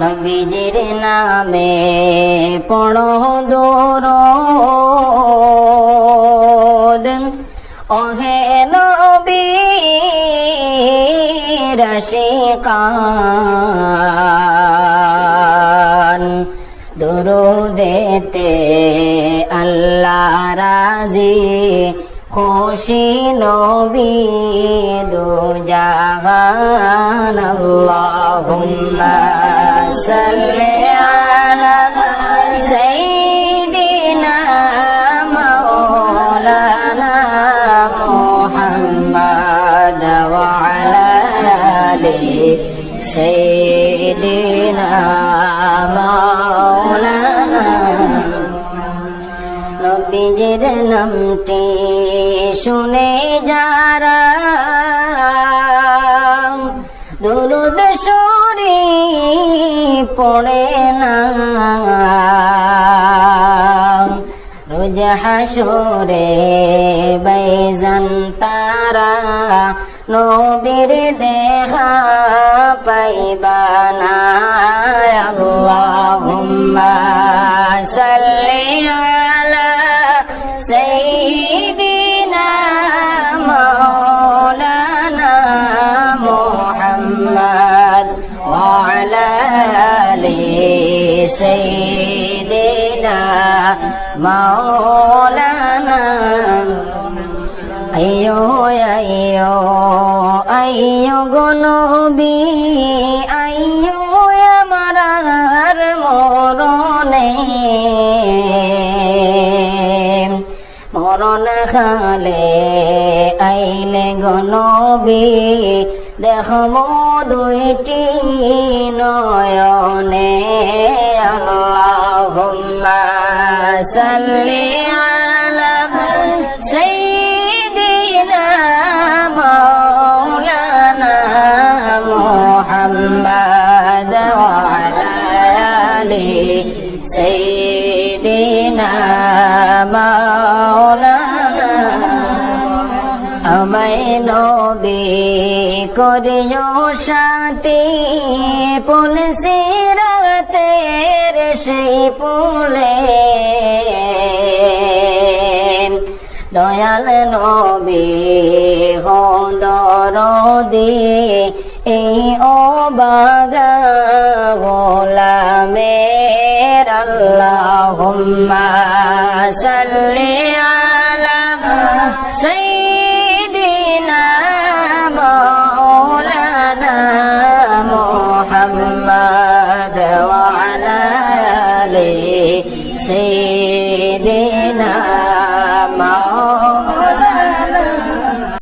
নবীজির নামে পড়ো দোর। ওহে নবী রশিকান দুরুদেতে আল্লাহ রাজি। খুশি নবী দু জাহান আল্লাহুম্মা সাল্লি আলা সাইয়্যিদিনা মাওলানা মুহাম্মদ ওয়া আলা আলি সাইয়্যিদিনা মাওলানা। নবীজির নামটি শুনে যারা দুরুদ সরি পড়ে না। রোজ হাসরে বাইজান তারা নবীর দেখা পাইবানা আল্লাহুম্মা সাইয়্যিদিনা মাওলানা আইয়ো আইয়ো আইয়ো গো নবী, আইয়ো আমার মরণে। মরণ খালে আইলে গো নবী দেখম দুইটি নয়নে। আলা সাইয়্যিদিনা মাওলানা মুহাম্মদ ওয়া আলা আলি সাইয়্যিদিনা মাওলানা। আমায় নবী করিও সাথী পুল সিরাতের সেই পুলে দয়াল নবী হদরদি এই অবাগা গোলামের আল্লাহুম্মা সাল্লি আলা সাইয়্যিদিনা মাওলানা মুহাম্মদ ওয়া আলা আলি সাইয়্যিদিনা